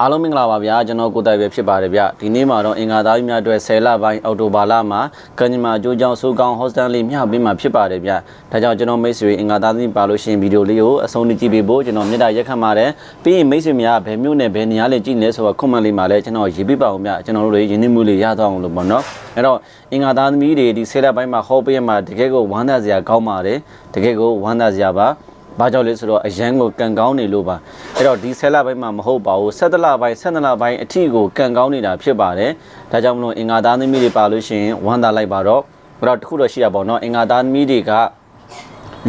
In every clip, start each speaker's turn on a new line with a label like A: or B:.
A: အားလုံးမင်္ဂလာပါဗျာကျွန်တော်ကိုတိုင်ပဲဖြစ်ပါတယ်ဗျဒီနေ့မှာတော့အင်္ဂါသားကြီးများအတွက်10လပိုင်းအောက်တိုဘာလမှာကံကြမ္မာအကျိုးကြောင့်စိုးကောင်းဟော့စတန်လေးမျှပေးမှာဖြစ်ပါတယ်ဗျဒါကြောင့်ကျွန်တော်မိတ်ဆွေအင်္ဂါသားကြီးပါလို့ရှိရင်ဗီဒီယိုလေးကိုအဆုံးထိကြည့်ပေးဖို့ကျွန်တော်မြတ်တာရက်ခတ်ပါတယ်ပြီးရင်မိတ်ဆွေများဘယ်မျိုးနဲ့ဘယ်နေရာလေးကြည့်နေဆိုတော့ comment လေးမှာလည်းကျွန်တော်ရေးပြပါအောင်ဗျကျွန်တော်တို့တွေရင်းနှီးမှုလေးရသွားအောင်လို့ပေါ့နော်အဲ့တော့အင်္ဂါသားသမီးတွေဒီ10လပိုင်းမှာဟောပေးရမှာတကယ်ကိုဝမ်းသာစရာကောင်းပါတယ်တကယ်ကိုဝမ်းသာစရာပါ ဘာကြောင့်လဲဆိုတော့အရန်ကိုကံကောင်းနေလို့ပါအဲ့တော့ဒီဆယ်လပိုင်းမှာမဟုတ်ပါဘူး17လပိုင်း17လပိုင်းအထီကိုကံကောင်းနေတာဖြစ်ပါတယ်ဒါကြောင့်မလို့အင်္ဂါသားသမီးတွေပါလို့ရှိရင်ဝမ်းသာလိုက်ပါတော့အဲ့တော့တခုတော့ရှိတာပေါ့နော်အင်္ဂါသားသမီးတွေက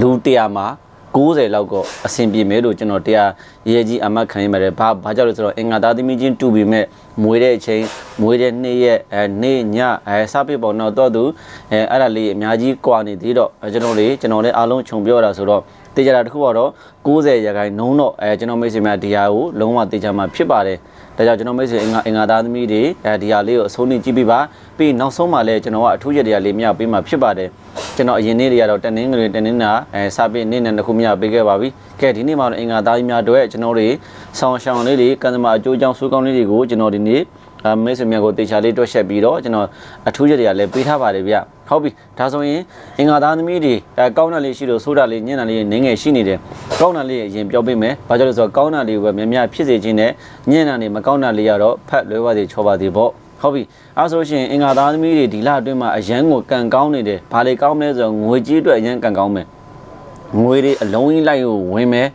A: လူ100မှာ90လောက်ကိုအဆင်ပြေမယ်လို့ကျွန်တော်တရားရဲကြီးအမတ်ခံရပါတယ်ဘာဘာကြောင့်လဲဆိုတော့အင်္ဂါသားသမီးချင်းတူပြီးမဲ့မွေးတဲ့အချိန်မွေးတဲ့နေ့ရက်အဲနေ့ညအဲစပစ်ပေါ့နော်တော့သူအဲအဲ့ဒါလေးအများကြီးကွာနေသေးတော့ကျွန်တော်လေးကျွန်တော်လည်းအားလုံးခြုံပြောတာဆိုတော့ တေချာတာတစ်ခုကတော့90ရာခိုင်နှုန်းတော့အဲကျွန်တော်မိတ်ဆွေများဒီဟာကိုလုံးဝတေချာမှာဖြစ်ပါတယ်ဒါကြောင့်ကျွန်တော်မိတ်ဆွေအင်္ဂါအင်္ဂါသားသမီးတွေအဲဒီဟာလေးကိုအဆုံးနေကြည့်ပြပါပြီးနောက်ဆုံးမှလည်းကျွန်တော်ကအထူးရက်တရားလေးမြပေးမှာဖြစ်ပါတယ်ကျွန်တော်အရင်နေ့တွေကတော့တနင်္ဂနွေတနင်္လာအဲစပစ်နေ့နဲ့တစ်ခုမြပေးခဲ့ပါပြီကဲဒီနေ့မှာတော့အင်္ဂါသားကြီးများတို့ကျွန်တော်တွေဆောင်းရှောင်းလေးတွေကံသမာအကျိုးအကြောင်းစူးကောင်းလေးတွေကိုကျွန်တော်ဒီနေ့အမိတ်ဆွေများကိုတေချာလေးတွက်ချက်ပြီးတော့ကျွန်တော်အထူးရက်တရားလေးပေးထားပါတယ်ဗျ ဟုတ်ပြီဒါဆိုရင်အင်္ဂါသားသမီးတွေအဲကောင်းတာလေးရှိလို့ဆိုးတာလေးညံ့တာလေးနင်းငယ်ရှိနေတယ်ကောင်းတာလေးအရင်ပြောပေးမယ်ဘာကြောင့်လဲဆိုတော့ကောင်းတာလေးကိုပဲများများဖြစ်စေခြင်းနဲ့ညံ့တာလေးမကောင်းတာလေးကတော့ဖတ်လွဲပါသေးချောပါသေးပေါ့ဟုတ်ပြီအဲဆိုရှင်အင်္ဂါသားသမီးတွေဒီလအတွင်းမှာအရန်ကိုကံကောင်းနေတယ်ဘာလေးကောင်းမလဲဆိုတော့ငွေကြီးအတွက်အရန်ကံကောင်းမယ်ငွေတွေအလုံးကြီးလိုက်ကိုဝင်မယ်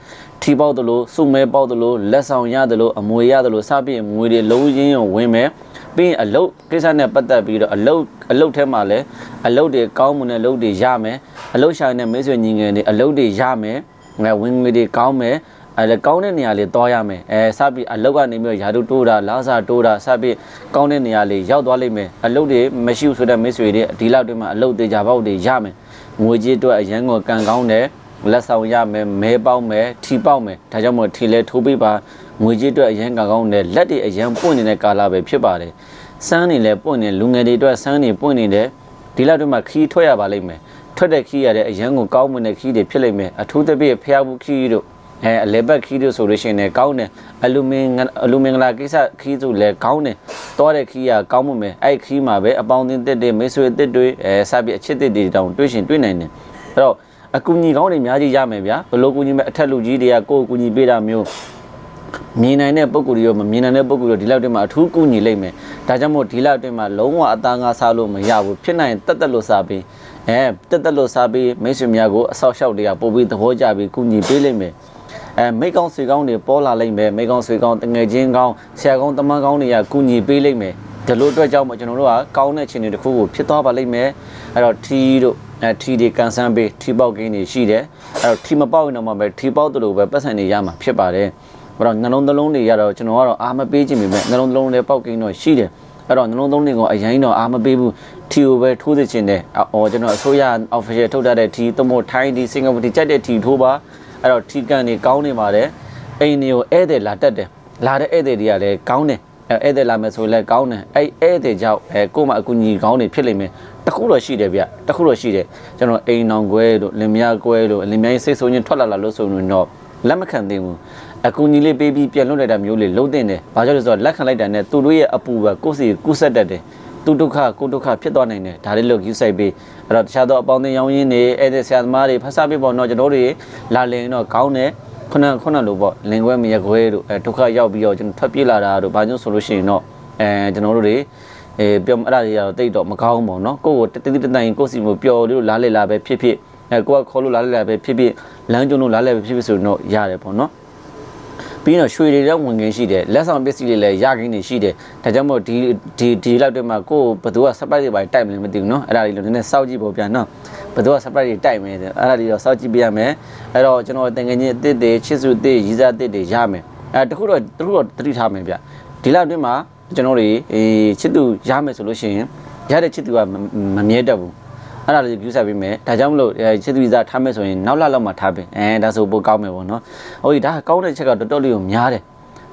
A: ထီပေါက်သလိုစုမဲပေါက်သလိုလက်ဆောင်ရသလိုအမွေရသလိုစပြည့်ငွေတွေလုံးချင်းကိုဝင်မယ်ပြီးရင်အလုတ်ကိစ္စနဲ့ပတ်သက်ပြီးတော့အလုတ်အလုတ်ထဲမှာလည်းအလုတ်တွေကောင်းမှုနဲ့အလုတ်တွေရမယ်အလုတ်ရှာတဲ့မိတ်ဆွေညီငယ်တွေအလုတ်တွေရမယ်ငါဝင်ငွေတွေကောင်းမယ်အဲလည်းကောင်းတဲ့နေရာလေးသွားရမယ်အဲစပြီးအလုတ်ကနေပြီးတော့ယာတုတိုးတာလာစာတိုးတာစပြီးကောင်းတဲ့နေရာလေးရောက်သွားလိမ့်မယ်အလုတ်တွေမရှိဘူးဆိုတဲ့မိတ်ဆွေတွေဒီလောက်တွင်းမှာအလုတ်တေချာပေါက်တွေရမယ်ငွေကြေးအတွက်အရန်ကိုကံကောင်းတယ် လက်ဆောင်ရမယ်မဲပေါက်မယ်ထီပေါက်မယ်ဒါကြောင့်မို့ထီလဲထိုးပေးပါငွေကြေးအတွက်အရန်ကံကောင်းတယ်လက်တွေအရန်ပွင့်နေတဲ့ကာလပဲဖြစ်ပါတယ်စမ်းနေလဲပွင့်နေလူငယ်တွေအတွက်စမ်းနေပွင့်နေတယ်ဒီလောက်တွင်းမှာခီးထွက်ရပါလိမ့်မယ်ထွက်တဲ့ခီးရတဲ့အရန်ကိုကောင်းမွန်တဲ့ခီးတွေဖြစ်လိမ့်မယ်အထူးသဖြင့်ဖျားဘူးခီးတို့အဲအလဲဘက်ခီးတို့ဆိုလို့ရှိရင်လည်းကောင်းတယ်အလူမင်အလူမင်္ဂလာကိစ္စခီးဆိုလည်းကောင်းတယ်တောတဲ့ခီးရကောင်းမှုမယ်အဲ့ခီးမှာပဲအပေါင်းအသင်းတက်တဲ့မိတ်ဆွေတက်တွေအဲစပြီးအချစ်တက်တွေတောင်တွေ့ရှင်တွေ့နိုင်တယ်အဲ့တော့ အကူညီကောင်းတွေအများကြီးရမယ်ဗျာဘလို့ကူညီမဲ့အထက်လူကြီးတွေကကိုယ်ကူညီပေးတာမျိုးမြင်နိုင်တဲ့ပုံကူတွေရောမမြင်နိုင်တဲ့ပုံကူတွေဒီလောက်တည်းမှာအထူးကူညီလိုက်မယ်ဒါကြောင့်မို့ဒီလောက်တည်းမှာလုံးဝအသားငါစားလို့မရဘူးဖြစ်နိုင်တက်တက်လို့စားပြီးအဲတက်တက်လို့စားပြီးမိတ်ဆွေများကိုအဆောက်အအုံတွေကပို့ပြီးသဘောကျပြီးကူညီပေးလိုက်မယ်အဲမိတ်ကောင်းဆွေကောင်းတွေပေါ်လာလိမ့်မယ်မိတ်ကောင်းဆွေကောင်းတငယ်ချင်းကောင်းဆရာကောင်းတမန်ကောင်းတွေကကူညီပေးလိမ့်မယ်ဒီလိုအတွက်ကြောင့်မို့ကျွန်တော်တို့ကကောင်းတဲ့ခြေနေတစ်ခုကိုဖြစ်သွားပါလိမ့်မယ်အဲ့တော့ထီတို့ အဲထီတွေကန်ဆန်းပေးထီပေါက်ကိန်းတွေရှိတယ်အဲ့တော့ထီမပေါက်ရင်တော့မှပဲထီပေါက်တို့လိုပဲပတ်စံတွေရမှာဖြစ်ပါတယ်အဲ့တော့နှလုံးသလုံးတွေရတော့ကျွန်တော်ကတော့အာမပေးခြင်းပဲနှလုံးသလုံးတွေပေါက်ကိန်းတော့ရှိတယ်အဲ့တော့နှလုံးသုံးတွေကိုအရင်တော့အာမပေးဘူးထီကိုပဲထိုးစေချင်တယ်အော်ကျွန်တော်အစိုးရ official ထုတ်ထားတဲ့ထီသို့မဟုတ်ထိုင်းထီစင်ကာပူထီကြိုက်တဲ့ထီထိုးပါအဲ့တော့ထီကန်တွေကောင်းနေပါတယ်အိမ်တွေကိုဧည့်သည်လာတက်တယ်လာတဲ့ဧည့်သည်တွေကလည်းကောင်းတယ်အဲဧည့်သည်လာမယ်ဆိုလည်းကောင်းတယ်အဲ့ဧည့်သည်ကြောင့်အဲကို့မှာအကူအညီကောင်းတွေဖြစ်လိမ့်မယ် တခုတော့ရှိတယ်ဗျတခုတော့ရှိတယ်ကျွန်တော်အိမ်နောင်ကွဲတို့လင်မယားကွဲတို့လင်မယားစိတ်ဆိုးချင်းထွက်လာလာလို့ဆိုရင်တော့လက်မခံသင့်ဘူးအကူညီလေးပေးပြီးပြန်လွတ်လိုက်တာမျိုးလေးလုံးတင်တယ်ဘာကြောင့်လဲဆိုတော့လက်ခံလိုက်တာနဲ့သူတို့ရဲ့အပူပဲကိုယ်စီကူးဆက်တတ်တယ်သူဒုက္ခကိုဒုက္ခဖြစ်သွားနိုင်တယ်ဒါလေးလို့ယူဆိုင်ပေးအဲ့တော့တခြားသောအပေါင်းအသင်းရောင်းရင်းတွေအဲ့ဒီဆရာသမားတွေဖတ်စားပေးပေါ့နော်ကျွန်တော်တို့လာလင်တော့ကောင်းတယ်ခုနခုနလို့ပေါ့လင်ခွဲမရခွဲတို့အဲဒုက္ခရောက်ပြီးတော့ကျွန်တော်ထွက်ပြေးလာတာတို့ဘာကြောင့်ဆိုလို့ရှိရင်တော့အဲကျွန်တော်တို့တွေ အဲပြောအဲ့ဒါတွေကတော့တိတ်တော့မကောင်းဘူးနော်ကိုယ့်ကိုတတိတတိုင်ကိုယ့်စီမပျော်လို့လားလေလားပဲဖြစ်ဖြစ်အဲကိုကခေါ်လို့လားလေလားပဲဖြစ်ဖြစ်လမ်းကျုံလို့လားလေပဲဖြစ်ဖြစ်ဆိုတော့ရတယ်ပေါ့နော်ပြီးတော့ရွှေတွေလည်းဝင်ငင်းရှိတယ်လက်ဆောင်ပစ္စည်းတွေလည်းရခင်းနေရှိတယ်ဒါကြောင့်မို့ဒီဒီဒီလောက်တည်းမှာကိုယ်ဘသူက surprise တွေပါတိုက်မလဲမသိဘူးเนาะအဲ့ဒါလေးလို့နည်းနည်းစောက်ကြည့်ဖို့ပြန်เนาะဘသူက surprise တွေတိုက်မယ်အဲ့ဒါလေးတော့စောက်ကြည့်ပြရမယ်အဲ့တော့ကျွန်တော်တန်ငယ်ချင်းအစ်စ်တွေချစ်စုအစ်စ်ရီးစားအစ်စ်တွေရမယ်အဲတခုတော့တခုတော့တတိထားမယ်ဗျဒီလောက်တည်းမှာ ကျွန်တော်တွေအေးချစ်သူရမယ်ဆိုလို့ရှိရင်ရတဲ့ချစ်သူကမမြဲတတ်ဘူးအဲ့ဒါလေးယူဆက်ပေးမယ်ဒါကြောင့်မလို့ချစ်သူဗီဇာထားမယ်ဆိုရင်နောက်လလောက်မှထားပေးအဲဒါဆိုပိုကောင်းမယ်ပေါ့နော်ဟုတ်ပြီဒါကောင်းတဲ့ချက်ကတော်တော်လေးကိုများတယ်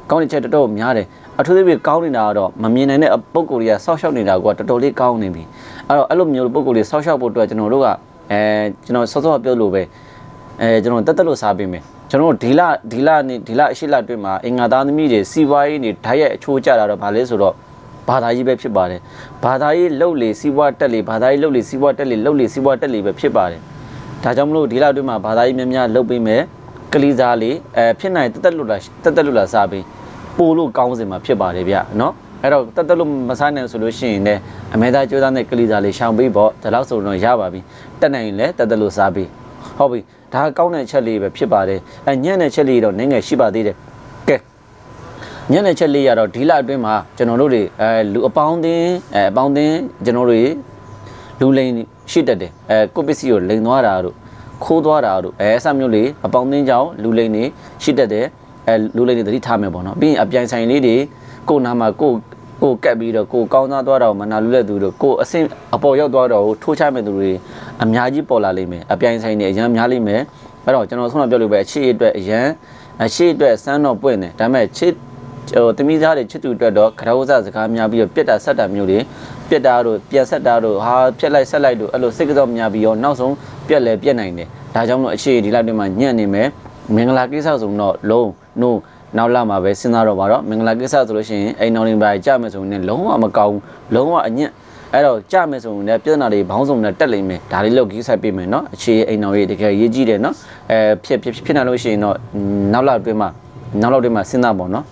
A: ကောင်းတဲ့ချက်တော်တော်များတယ်အထူးသဖြင့်ကောင်းနေတာကတော့မမြင်နိုင်တဲ့ပုံကိုယ်တွေကဆောက်ရှောက်နေတာကတော်တော်လေးကောင်းနေပြီအဲ့တော့အဲ့လိုမျိုးပုံကိုယ်တွေဆောက်ရှောက်ဖို့အတွက်ကျွန်တော်တို့ကအဲကျွန်တော်စောစောပြောလို့ပဲအဲကျွန်တော်တက်တက်လို့စားပေးမယ် ကျွန်တော်တို့ဒီလဒီလနေဒီလအရှိလအတွင်းမှာအင်္ဂါသားသမီးတွေစီးပွားရေးနေဓာတ်ရိုက်အချိုးကျတာတော့ဗာလဲဆိုတော့ဘာသာရေးပဲဖြစ်ပါတယ်ဘာသာရေးလှုပ်လေစီးပွားတက်လေဘာသာရေးလှုပ်လေစီးပွားတက်လေလှုပ်လေစီးပွားတက်လေပဲဖြစ်ပါတယ်ဒါကြောင့်မလို့ဒီလအတွင်းမှာဘာသာရေးများများလှုပ်ပေးမယ်ကလေးစားလေးအဲဖြစ်နိုင်တက်တက်လို့လားတက်တက်လို့လားစားပြီးပို့လို့ကောင်းစင်မှာဖြစ်ပါတယ်ဗျနော်အဲ့တော့တက်တက်လို့မစားနိုင်ဆိုလို့ရှိရင်လည်းအမေသားကျိုးသားနဲ့ကလေးစားလေးရှောင်ပေးပေါ့ဒါတော့ဆိုတော့ရပါပြီတက်နိုင်ရင်လည်းတက်တက်လို့စားပြီး ဟုတ်ပြီဒါကောင်းတဲ့အချက်လေးပဲဖြစ်ပါတယ်အဲညံ့တဲ့ချက်လေးတော့နည်းငယ်ရှိပါသေးတယ်ကဲညနေချက်လေးရတော့ဒီလအတွင်းမှာကျွန်တော်တို့တွေအဲလူအပေါင်းအသင်းအဲအပေါင်းအသင်းကျွန်တော်တို့တွေလူလိန်ရှိတတ်တယ်အဲကိုပစ္စည်းကိုလိန်သွားတာတို့ခိုးသွားတာတို့အဲအစမျိုးလေးအပေါင်းအသင်းကြောင့်လူလိန်တွေရှိတတ်တယ်အဲလူလိန်တွေသတိထားမယ်ပေါ့နော်ပြီးရင်အပြိုင်ဆိုင်လေးတွေကိုနာမှာကိုကိုကက်ပြီးတော့ကိုကောင်းသားသွားတော့မနာလူလက်သူတို့ကိုအဆင့်အပေါ်ရောက်သွားတော့ထိုးချမဲ့သူတွေ အများကြီးပေါ်လာလိမ့်မယ်အပြိုင်ဆိုင်တွေအများများလိမ့်မယ်အဲ့တော့ကျွန်တော်ဆုံးမပြောလို့ပဲအခြေအတွက်အရန်အခြေအတွက်စမ်းတော့ပွင့်တယ်ဒါပေမဲ့ချစ်ဟိုတမိသားတွေချစ်သူအတွက်တော့ခရောဇစကားများပြီးတော့ပြက်တာဆက်တာမျိုးတွေပြက်တာတို့ပြန်ဆက်တာတို့ဟာပြက်လိုက်ဆက်လိုက်တို့အဲ့လိုစိတ်ကြောများပြီးတော့နောက်ဆုံးပြက်လဲပြက်နိုင်တယ်ဒါကြောင့်မလို့အခြေဒီလောက်တွင်မှာညံ့နေမယ်မင်္ဂလာကိစ္စဆိုတော့လုံးနို့နောက်လာမှာပဲစဉ်းစားတော့ပါတော့မင်္ဂလာကိစ္စဆိုလို့ရှိရင်အိမ်တော်ရင်ပါကြမယ်ဆိုရင်လုံးဝမကောင်းလုံးဝအညံ့ အဲ့တော့ကြမယ်ဆိုရင်လည်းပြဿနာတွေဘောင်းစုံနဲ့တက်လိမ့်မယ်ဒါလေးလောက်ကြီးဆိုင်ပေးမယ်เนาะအခြေအိမ်တော်ရေးတကယ်ရေးကြည့်တယ်เนาะအဲဖြစ်ဖြစ်ဖြစ်နိုင်လို့ရှိရင်တော့နောက်လာအတွင်းမှာ နောက်လောက်တွေမှာစဉ်းစားပေါ့နော်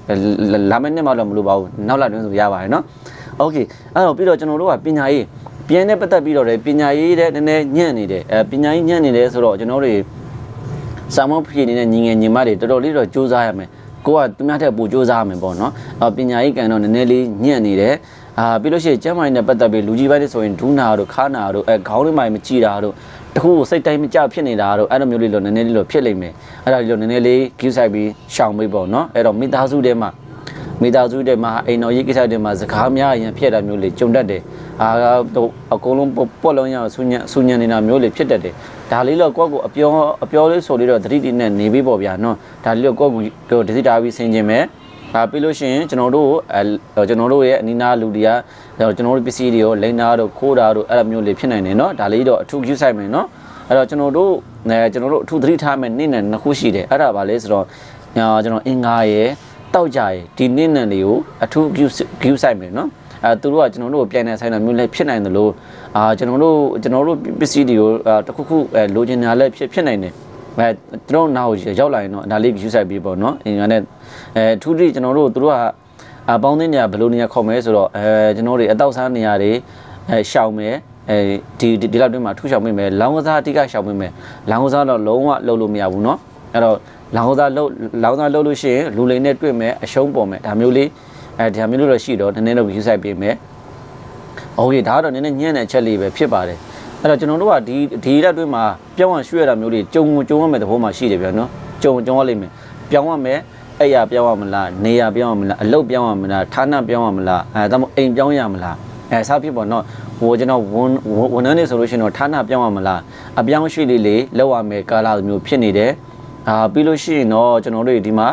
A: လာမယ့်နှစ်မှတော့မလို့ပါဘူးနောက်လောက်တွင်းဆိုရပါတယ်နော်โอเคအဲ့တော့ပြီးတော့ကျွန်တော်တို့ကပညာရေးပြန်နဲ့ပတ်သက်ပြီးတော့လည်းပညာရေးတဲ့နည်းနည်းညံ့နေတယ်အဲပညာရေးညံ့နေတယ်ဆိုတော့ကျွန်တော်တို့စာမောဖြည့်နေတဲ့ညီငယ်ညီမတွေတော်တော်လေးတော့စူးစမ်းရမယ်ကိုကသူများထက်ပိုစူးစမ်းရမယ်ပေါ့နော်အော်ပညာရေးကန်တော့နည်းနည်းလေးညံ့နေတယ် အာပြီးလို့ရှိရင်ကျမ်းမာရေးနဲ့ပတ်သက်ပြီးလူကြီးပိုင်းတွေဆိုရင်ဒူးနာတို့ခါနာတို့အဲခေါင်းတွေမှမကြည့်တာတို့တခုကိုစိတ်တိုင်းမကြဖြစ်နေတာတို့အဲ့လိုမျိုးလေးလို့နည်းနည်းလေးလို့ဖြစ်လိမ့်မယ်အဲ့ဒါလေးလို့နည်းနည်းလေးကြီးဆိုင်ပြီးရှောင်မေးပေါ့နော်အဲ့တော့မိသားစုထဲမှာမိသားစုထဲမှာအိမ်တော်ရေးကိစ္စတွေမှာစကားများရင်ဖြစ်တာမျိုးလေးကြုံတတ်တယ်အာတော့အကုန်လုံးပွက်လုံးရအောင်ဆူညံဆူညံနေတာမျိုးလေးဖြစ်တတ်တယ်ဒါလေးတော့ကိုယ့်ကိုအပြောအပြောလေးဆိုလေးတော့သတိတည်နဲ့နေပြီးပေါ့ဗျာနော်ဒါလေးတော့ကိုယ့်ကိုဒစိတာပြီးဆင်ကျင်မယ် ဒါပြီးလို့ရှိရင်ကျွန်တော်တို့အဲကျွန်တော်တို့ရဲ့အနီးနားလူတွေကကျွန်တော်တို့ပစ္စည်းတွေကိုလိန်နာတို့ခိုးတာတို့အဲ့လိုမျိုးလေးဖြစ်နိုင်တယ်เนาะဒါလေးတော့အထူး use ဆိုင်မယ်เนาะအဲ့တော့ကျွန်တော်တို့အဲကျွန်တော်တို့အထူးသတိထားမယ်နေ့နဲ့နှစ်ခုရှိတယ်အဲ့ဒါပါလဲဆိုတော့ကျွန်တော်အင်္ဂါရဲ့တောက်ကြရဲ့ဒီနေ့နဲ့လေးကိုအထူး use use ဆိုင်မယ်เนาะအဲသူတို့ကကျွန်တော်တို့ကိုပြန်နေဆိုင်တာမျိုးလည်းဖြစ်နိုင်တယ်လို့အာကျွန်တော်တို့ကျွန်တော်တို့ပစ္စည်းတွေကိုတခုခုအဲလိုချင်တာလည်းဖြစ်ဖြစ်နိုင်တယ် အဲသူတို့နောက်ရောက်လာရင်တော့ဒါလေး use ဆိုင်ပြီးပေါ့เนาะအင်္ဂါနဲ့အဲအထူးသတိကျွန်တော်တို့သူတို့ကအပေါင်းအသင်းတွေကဘယ်လိုနေရာခေါ်မဲဆိုတော့အဲကျွန်တော်တို့အတောက်စားနေရာတွေအဲရှောင်မယ်အဲဒီဒီလောက်တွင်းမှာထူရှောင်မိမယ်လောင်းကစားအတိကရှောင်မိမယ်လောင်းကစားတော့လုံးဝလှုပ်လို့မရဘူးเนาะအဲ့တော့လောင်းကစားလှုပ်လောင်းကစားလှုပ်လို့ရှိရင်လူလိန်နဲ့တွေ့မယ်အရှုံးပေါ်မယ်ဒါမျိုးလေးအဲဒီဒါမျိုးလေးတော့ရှိတော့နည်းနည်းတော့ view site ပေးမယ်โอเคဒါကတော့နည်းနည်းညံ့တဲ့အချက်လေးပဲဖြစ်ပါတယ် အဲ့တော့ကျွန်တော်တို့ကဒီဒီလက်တွင်းမှာပြောင်းအောင်ရွှေ့ရတာမျိုးလေးကြုံကြုံရမယ်သဘောမှရှိတယ်ဗျာနော်ကြုံကြုံရလိမ့်မယ်ပြောင်းရမယ်အဲ့ရပြောင်းရမလားနေရပြောင်းရမလားအလုပ်ပြောင်းရမလားဌာနပြောင်းရမလားအဲဒါမှမဟုတ်အိမ်ပြောင်းရမလားအဲစားဖြစ်ပေါ့နော်ဟိုကျွန်တော်ဝန်ဝန်ထမ်းနေဆိုလို့ရှိရင်တော့ဌာနပြောင်းရမလားအပြောင်းရွှေ့လေးလေးလောက်ရမယ်ကာလာမျိုးဖြစ်နေတယ်အာပြီးလို့ရှိရင်တော့ကျွန်တော်တို့ဒီမှာ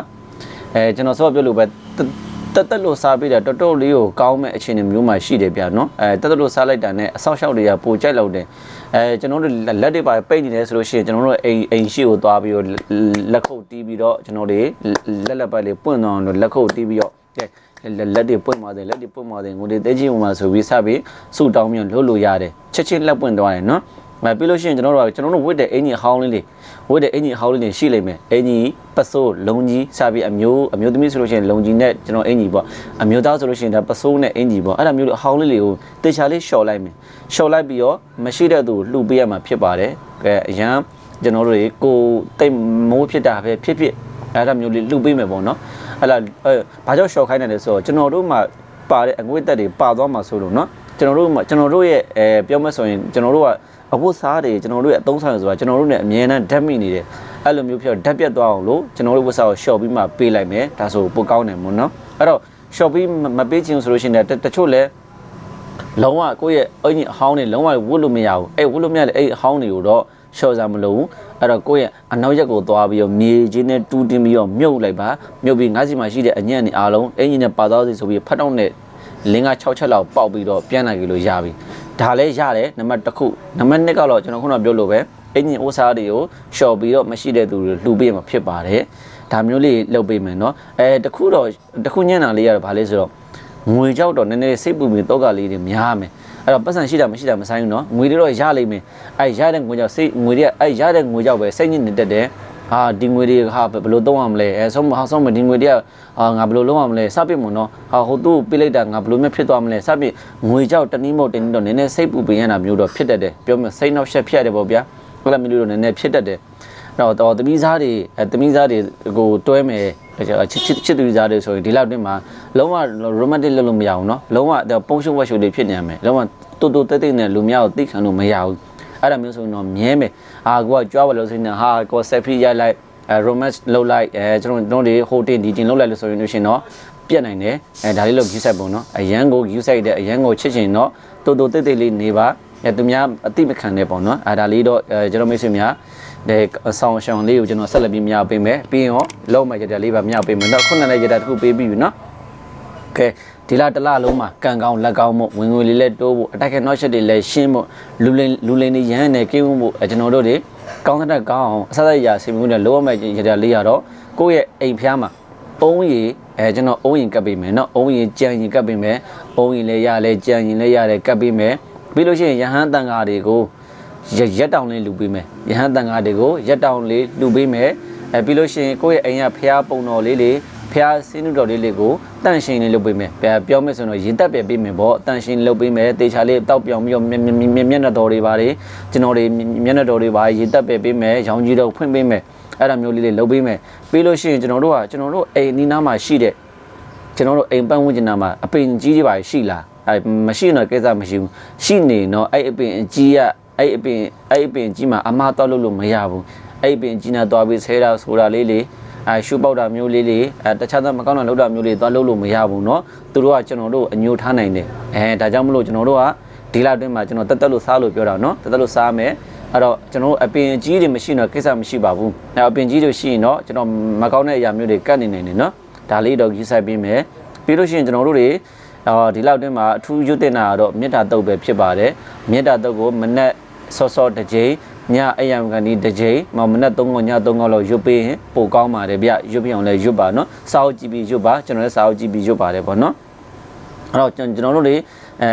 A: အဲကျွန်တော်ဆော့ပြောလို့ပဲ တက်တက်လို့စားပြီးတာတော်တော်လေးကိုကောင်းမဲ့အခြေအနေမျိုးမှရှိတယ်ဗျာနော်အဲတက်တက်လို့စားလိုက်တာနဲ့အဆောက်အအုံတွေကပိုကြိုက်လောက်တယ်အဲကျွန်တော်တို့လက်တွေပါပိတ်နေတယ်ဆိုလို့ရှိရင်ကျွန်တော်တို့အိမ်အိမ်ရှိကိုသွားပြီးတော့လက်ခုပ်တီးပြီးတော့ကျွန်တော်တွေလက်လက်ပတ်လေးပွင့်သွားအောင်လို့လက်ခုပ်တီးပြီးတော့ကဲလက်တွေပွင့်သွားတယ်လက်တွေပွင့်သွားတယ်ငိုတွေတဲချင်းဝင်မှာဆိုပြီးစပြီးဆူတောင်းပြီးလှုပ်လို့ရတယ်ချက်ချင်းလက်ပွင့်သွားတယ်နော် အဲပြီးလို့ရှိရင်ကျွန်တော်တို့ကကျွန်တော်တို့ဝတ်တဲ့အင်ကြီးအဟောင်းလေးတွေဝတ်တဲ့အင်ကြီးအဟောင်းလေးတွေရှိလိမ့်မယ်အင်ကြီးပတ်စိုးလုံကြီးစပြီးအမျိုးအမျိုးသမီးဆိုလို့ရှိရင်လုံကြီးနဲ့ကျွန်တော်အင်ကြီးပေါ့အမျိုးသားဆိုလို့ရှိရင်ဒါပတ်စိုးနဲ့အင်ကြီးပေါ့အဲ့ဒါမျိုးအဟောင်းလေးတွေကိုတေချာလေးလျှော်လိုက်မယ်လျှော်လိုက်ပြီးတော့မရှိတဲ့သူလှူပေးရမှာဖြစ်ပါတယ်အဲအရန်ကျွန်တော်တို့တွေကိုတိတ်မိုးဖြစ်တာပဲဖြစ်ဖြစ်အဲ့ဒါမျိုးလေးလှူပေးမယ်ပေါ့နော်အဲ့ဒါအဲဘာကြောင့်လျှော်ခိုင်းတယ်လဲဆိုတော့ကျွန်တော်တို့မှပါတဲ့အငွေ့တက်တွေပါသွားမှာဆိုလို့နော်ကျွန်တော်တို့မှကျွန်တော်တို့ရဲ့အဲပြောမဲ့ဆိုရင်ကျွန်တော်တို့က အဝတ်စားတွေကျွန်တော်တို့ရဲ့အသုံးဆောင်ဆိုတာကျွန်တော်တို့ ਨੇ အမြဲတမ်းဓာတ်မိနေတယ်အဲ့လိုမျိုးဖြစ်တော့ဓာတ်ပြတ်သွားအောင်လို့ကျွန်တော်တို့ဝတ်စားကို short ပြီးမှပေးလိုက်မယ်ဒါဆိုပိုကောင်းတယ်မို့နော်အဲ့တော့ short ပြီးမပေးချင်ဆိုလို့ရှိရင်တချို့လဲလုံးဝကိုယ့်ရဲ့အင်ကြီးအဟောင်းတွေလုံးဝဝတ်လို့မရဘူးအဲ့ဝတ်လို့မရလေအဲ့အဟောင်းတွေကိုတော့ရှော့စားမလို့အဲ့တော့ကိုယ့်ရဲ့အနောက်ရက်ကိုသွားပြီးတော့မြေချင်းနဲ့တူးတင်ပြီးတော့မြုပ်လိုက်ပါမြုပ်ပြီးငါးစီမှာရှိတဲ့အညံ့နေအားလုံးအင်ကြီးနဲ့ပါသွားစီဆိုပြီးဖတ်တော့နဲ့လင်းက6ချက်လောက်ပေါက်ပြီးတော့ပြန်လာကြလို့ရပြီ ဒါလည်းရတယ်နံပါတ်1ခုနံပါတ်2ကတော့ကျွန်တော်ခုနပြောလို့ပဲအင်ဂျင်အိုးစားတွေကိုလျှော်ပြီးတော့မရှိတဲ့သူတွေလှူပေးမှာဖြစ်ပါတယ်ဒါမျိုးလေးလုပ်ပေးမယ်နော်အဲတခုတော့တခုညံ့တာလေးကတော့ဗာလဲဆိုတော့ငွေကြောက်တော့နည်းနည်းစိတ်ပူပြီးတော့ကလေးတွေများမယ်အဲ့တော့ပတ်စံရှိတာမရှိတာမဆိုင်ဘူးနော်ငွေတွေတော့ရလိမ့်မယ်အဲ့ရတဲ့ငွေကြောက်စိတ်ငွေတွေကအဲ့ရတဲ့ငွေကြောက်ပဲစိတ်ညစ်နေတတ်တယ် ဟာဒီငွေတွေဟာဘယ်လိုသုံးရမလဲအဲဆုံးမဟာဆုံးမဒီငွေတွေကဟာငါဘယ်လိုလုပ်ရမလဲစပြစ်မနော်ဟာဟိုသူ့ပြလိုက်တာငါဘယ်လိုမျိုးဖြစ်သွားမလဲစပြစ်ငွေကြောက်တနည်းမဟုတ်တနည်းတော့နည်းနည်းစိတ်ပူပင်ရတာမျိုးတော့ဖြစ်တတ်တယ်ပြောမယ်စိတ်နှောက်ရှက်ဖြစ်ရတယ်ပေါ့ဗျာအဲ့လိုမျိုးတော့နည်းနည်းဖြစ်တတ်တယ်တော့တော့သမီးစားတွေအဲသမီးစားတွေကိုတွဲမယ်ချစ်ချစ်ချစ်သူစားတွေဆိုရင်ဒီလောက်တွင်းမှာလုံးဝ romantic လုပ်လို့မရဘူးเนาะလုံးဝပုံရှုပ်ဝက်ရှုပ်လေးဖြစ်နေရမယ်လုံးဝတူတူတက်တက်နဲ့လူများကိုသိခံလို့မရဘူး အဲ့ဒါမျိုးဆိုရင်တော့မြဲမယ်အာကိုကကြွားပါလို့ဆိုရင်ဟာကို selfie ရိုက်လိုက်အဲ romance လုပ်လိုက်အဲကျွန်တော်တို့တွေဟိုတင်ဒီတင်လုပ်လိုက်လို့ဆိုရင်လို့ရှင်တော့ပြတ်နိုင်တယ်အဲဒါလေးလို့ view site ပုံเนาะအရန်ကို view site တဲ့အရန်ကိုချစ်ချင်တော့တူတူတက်တက်လေးနေပါအဲသူများအတိမခံတဲ့ပုံเนาะအဲဒါလေးတော့အဲကျွန်တော်မိတ်ဆွေများဒီဆောင်းရှောင်းလေးကိုကျွန်တော်ဆက်လက်ပြီးမြှောက်ပေးမယ်ပြီးရင်ရောလုံးမရတဲ့လေးပါမြှောက်ပေးမယ်တော့ခုနနဲ့ရတဲ့တစ်ခုပေးပြီးပြီเนาะ ကဲ ဒီလတစ်လလုံးမှာကံကောင်းလက်ကောင်းမှုဝင်ငွေလေးလည်းတိုးဖို့အတက်ခဲနောက်ချက်တွေလည်းရှင်းဖို့လူလင်လူလင်တွေရဟန်းနဲ့ကိန်းဖို့အဲကျွန်တော်တို့တွေကောင်းတဲ့ကောင်းအောင်အဆက်အရဆင်မှုနဲ့လိုရမယ့်ရတဲ့လေးရတော့ကိုယ့်ရဲ့အိမ်ဖျားမှာအုံးရီအဲကျွန်တော်အုံးရင်ကပ်ပေးမယ်เนาะအုံးရင်ကြံရင်ကပ်ပေးမယ်အုံးရင်လည်းရလဲကြံရင်လည်းရတယ်ကပ်ပေးမယ်ပြီးလို့ရှိရင်ရဟန်းတန်ဃာတွေကိုရက်တောင်လေးလူပေးမယ်ရဟန်းတန်ဃာတွေကိုရက်တောင်လေးလူပေးမယ်အဲပြီးလို့ရှိရင်ကိုယ့်ရဲ့အိမ်ကဖျားပုံတော်လေးလေး ဖျားစင်းနုတော်လေးလေးကိုတန့်ရှင်လေးလုပ်ပေးမယ်ပြောမယ်ဆိုတော့ရင်တက်ပြပေးမယ်ပေါ့တန့်ရှင်လုပ်ပေးမယ်တေချာလေးတောက်ပြောင်ပြီးတော့မျက်မျက်နှာတော်တွေပါလေကျွန်တော်တွေမျက်နှာတော်တွေပါရင်တက်ပြပေးမယ်ရောင်ကြီးတော့ဖွင့်ပေးမယ်အဲ့ဒါမျိုးလေးလေးလုပ်ပေးမယ်ပြီးလို့ရှိရင်ကျွန်တော်တို့ကကျွန်တော်တို့အိမ်နီးနားမှာရှိတဲ့ကျွန်တော်တို့အိမ်ပန်းဝန်းကျင်နားမှာအပင်ကြီးတွေပါရှိလားအဲမရှိတော့ကိစ္စမရှိဘူးရှိနေတော့အဲ့အပင်အကြီးကအဲ့အပင်အဲ့အပင်ကြီးမှာအမားတော့လို့လို့မရဘူးအဲ့အပင်ကြီးနာသွားပြီးဆဲတာဆိုတာလေးလေး အဲရှူပေါက်တာမျိုးလေးလေးအဲတခြားသောမကောင်းတာလုပ်တာမျိုးလေးသွားလုပ်လို့မရဘူးเนาะသူတို့ကကျွန်တော်တို့အညိုထားနိုင်တယ်အဲဒါကြောင့်မလို့ကျွန်တော်တို့ကဒီလအတွင်းမှာကျွန်တော်တက်တက်လို့စားလို့ပြောတာเนาะတက်တက်လို့စားမယ်အဲ့တော့ကျွန်တော်တို့အပင်ကြီးတွေမရှိတော့ကိစ္စမရှိပါဘူးအဲအပင်ကြီးတွေရှိရင်တော့ကျွန်တော်မကောင်းတဲ့အရာမျိုးတွေကတ်နေနိုင်တယ်เนาะဒါလေးတော့ယူဆိုင်ပေးမယ်ပြီးလို့ရှိရင်ကျွန်တော်တို့တွေအော်ဒီလောက်တွင်းမှာအထူးရွတ်တင်တာကတော့မေတ္တာတုတ်ပဲဖြစ်ပါတယ်မေတ္တာတုတ်ကိုမနဲ့စောစောတစ်ကြိမ် ညအယံကန်ဒီတစ်ကြိမ်မမနဲ့၃ခေါက်ည၃ခေါက်လောက်ရွတ်ပေးရင်ပိုကောင်းပါတယ်ဗျရွတ်ပြအောင်လဲရွတ်ပါနော်စာအုပ်ကြည့်ပြီးရွတ်ပါကျွန်တော်လည်းစာအုပ်ကြည့်ပြီးရွတ်ပါတယ်ပေါ့နော်အဲ့တော့ကျွန်တော်တို့တွေအဲ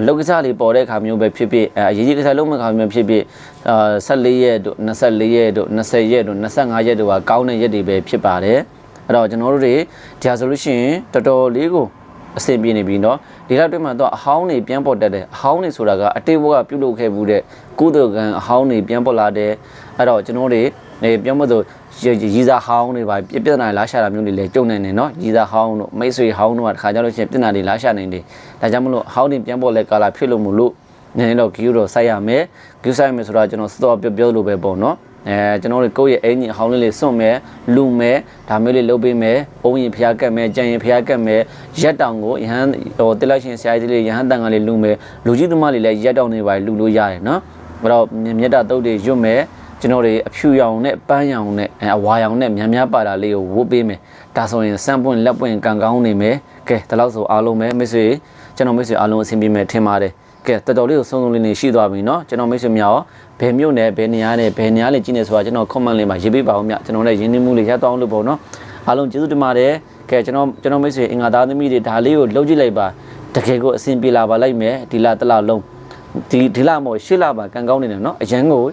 A: အလုပ်ကစားလေးပေါ်တဲ့အခါမျိုးပဲဖြစ်ဖြစ်အဲအရေးကြီးကစားလုံးမဲ့ခါမျိုးဖြစ်ဖြစ်အာ14ရက်တို့24ရက်တို့20ရက်တို့25ရက်တို့ကကောင်းတဲ့ရက်တွေပဲဖြစ်ပါတယ်အဲ့တော့ကျွန်တော်တို့တွေဒီဟာဆိုလို့ရှိရင်တော်တော်လေးကို အဆင်ပြေနေပြီเนาะဒီလောက်တွင်းမှာတော့အဟောင်းနေပြန်ပေါ်တက်တယ်အဟောင်းနေဆိုတာကအတေဘကပြုတ်လုပ်ခဲ့ဘူးတဲ့ကုသိုလ်ကံအဟောင်းနေပြန်ပေါ်လာတယ်အဲ့တော့ကျွန်တော်တွေနေပြောမလို့ရီစာဟောင်းတွေပါပြပြနာလာရှာတာမျိုးတွေလည်းကြုံနေတယ်เนาะရီစာဟောင်းတို့မိတ်ဆွေဟောင်းတို့ကတခါကြလို့ရှိရင်ပြနာတွေလာရှာနေတယ်ဒါကြောင့်မလို့ဟောင်းနေပြန်ပေါ်လဲကာလာဖြစ်လို့မလို့နည်းနည်းတော့ဂီယူတော့စိုက်ရမယ်ဂီယူစိုက်မယ်ဆိုတော့ကျွန်တော်စတော့ပြောပြောလို့ပဲပေါ့เนาะ အဲကျွန်တော်တို့ကိုယ့်ရဲ့အင်ဂျင်အဟောင်းလေးလေးစွန့်မယ်လူမယ်ဒါမျိုးလေးလုပ်ပေးမယ်အုံးရင်ဖျားကတ်မယ်ကြံရင်ဖျားကတ်မယ်ရက်တောင်ကိုရဟန်းဟိုတိလိုက်ရှင်ဆရာကြီးလေးရဟန်းတန်ကလေးလူမယ်လူကြီးသမားလေးလည်းရက်တောင်နေပါလူလို့ရတယ်နော်အဲ့တော့မြတ်တာတုတ်တွေရွတ်မယ်ကျွန်တော်တွေအဖြူရောင်နဲ့ပန်းရောင်နဲ့အဝါရောင်နဲ့များများပါတာလေးကိုဝုတ်ပေးမယ်ဒါဆိုရင်စမ်းပွင့်လက်ပွင့်ကန်ကောင်းနေမယ်ကဲဒါလို့ဆိုအားလုံးပဲမိတ်ဆွေကျွန်တော်မိတ်ဆွေအားလုံးအဆင်ပြေမယ်ထင်ပါတယ် ကဲတော်တော်လေးကိုစုံစုံလင်းလင်းရှိသွားပြီเนาะကျွန်တော်မိတ်ဆွေများရောဘယ်မြို့နယ်ဘယ်နေရာနဲ့ဘယ်နေရာလေးကြည့်နေဆိုတာကျွန်တော် comment လေးမှာရေးပေးပါဦးမြကျွန်တော်လည်းရင်းနှီးမှုလေးရတော့လို့ပေါ့เนาะအားလုံးကျေးဇူးတင်ပါတယ်ကဲကျွန်တော်ကျွန်တော်မိတ်ဆွေအင်္ဂါသားသမီးတွေဒါလေးကိုလှုပ်ကြည့်လိုက်ပါတကယ်ကိုအဆင်ပြေလာပါလိုက်မယ်ဒီလတစ်လလုံးဒီဒီလမို့ရှစ်လပါကန်ကောင်းနေတယ်เนาะအရန်ကို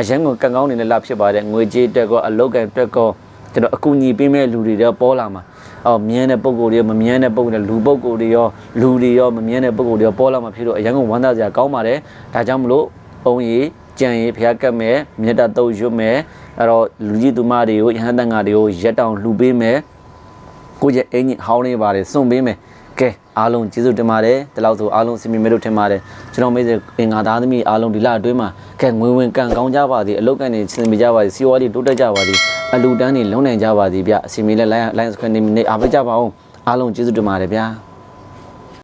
A: အရန်ကိုကန်ကောင်းနေတဲ့လဖြစ်ပါတယ်ငွေကြေးတက်ကောအလုပ်ကန်တက်ကောကျွန်တော်အကူအညီပေးမဲ့လူတွေတော့ပေါ်လာမှာ အော်မြန်းတဲ့ပုံကိုယ်တွေရောမမြန်းတဲ့ပုံတွေလူပုံကိုယ်တွေရောလူတွေရောမမြန်းတဲ့ပုံကိုယ်တွေရောပေါ်လာမှာဖြစ်လို့အရန်ကိုဝမ်းသာစရာကောင်းပါတယ်ဒါကြောင့်မလို့ပုံရီကြံရီဖျားကတ်မယ်မြတ်တာတုတ်ရွတ်မယ်အဲ့တော့လူကြီးသူမတွေကိုယဟန်တန်ဃာတွေကိုရက်တောင်လှူပေးမယ်ကိုယ့်ရဲ့အင်ကြီးဟောင်းလေးပါတယ်စွန့်ပေးမယ်ကဲအားလုံးကျေးဇူးတင်ပါတယ်ဒီလောက်ဆိုအားလုံးစင်မြင်မဲ့လို့ထင်ပါတယ်ကျွန်တော်မိတ်ဆွေအင်္ဂါသားသမီးအားလုံးဒီလအတွင်းမှာကဲငွေဝင်ကန်ကောင်းကြပါသည်အလုတ်ကန်နေစင်ပြကြပါသည်စီဝါလေးတိုးတက်ကြပါသည် အလူတန်းနေလုံးနိုင်ကြပါသည်ဗျအစီမီလဲ line line screen နေအားပေးကြပါအောင်အားလုံးကျေးဇူးတင်ပါတယ်ဗျာ